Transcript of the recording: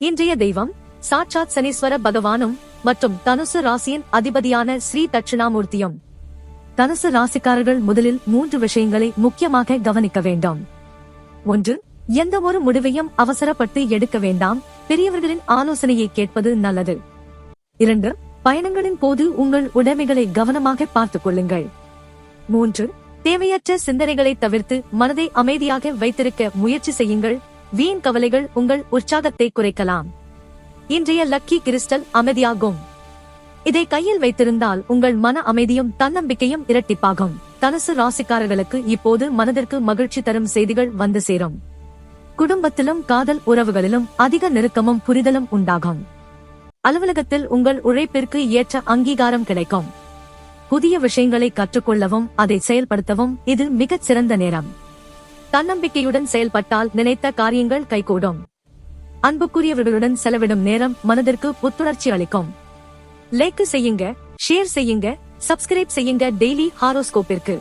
இன்றைய தெய்வம் சாட்சாத் சனீஸ்வர பகவானும் மற்றும் தனுசு ராசியின் அதிபதியான ஸ்ரீ தட்சிணாமூர்த்தியும். தனுசு ராசிக்காரர்கள் முதலில் மூன்று விஷயங்களை முக்கியமாக கவனிக்க வேண்டும். ஒன்று எந்த ஒரு முடிவையும் அவசரப்பட்டு எடுக்க வேண்டாம். பெரியவர்களின் ஆலோசனையை கேட்பது நல்லது. இரண்டு பயணங்களின் போது உங்கள் உடைமைகளை கவனமாக பார்த்துக் கொள்ளுங்கள். மூன்று தேவையற்ற சிந்தனைகளை தவிர்த்து மனதை அமைதியாக வைத்திருக்க முயற்சி செய்யுங்கள். வீண் கவலைகள் உங்கள் உற்சாகத்தை குறைக்கலாம். இன்றைய லக்கி கிறிஸ்டல் அமைதியாகும். இதை கையில் வைத்திருந்தால் உங்கள் மன அமைதியும் தன்னம்பிக்கையும் இரட்டிப்பாகும். தனுசு ராசிக்காரர்களுக்கு இப்போது மனதிற்கு மகிழ்ச்சி தரும் செய்திகள் வந்து சேரும். குடும்பத்திலும் காதல் உறவுகளிலும் அதிக நெருக்கமும் புரிதலும் உண்டாகும். அலுவலகத்தில் உங்கள் உழைப்பிற்கு ஏற்ற அங்கீகாரம் கிடைக்கும். புதிய விஷயங்களை கற்றுக்கொள்ளவும் அதை செயல்படுத்தவும் இது மிகச் சிறந்த நேரம். தன்னம்பிக்கையுடன் செயல்பட்டால் நினைத்த காரியங்கள் கைகூடும். அன்புக்குரியவர்களுடன் செலவிடும் நேரம் மனதிற்கு புத்துணர்ச்சி அளிக்கும். லைக் செய்யுங்க ஷேர் செய்யுங்க சப்ஸ்கிரைப் செய்யுங்க டெய்லி ஹாரோஸ்கோப்பிற்கு.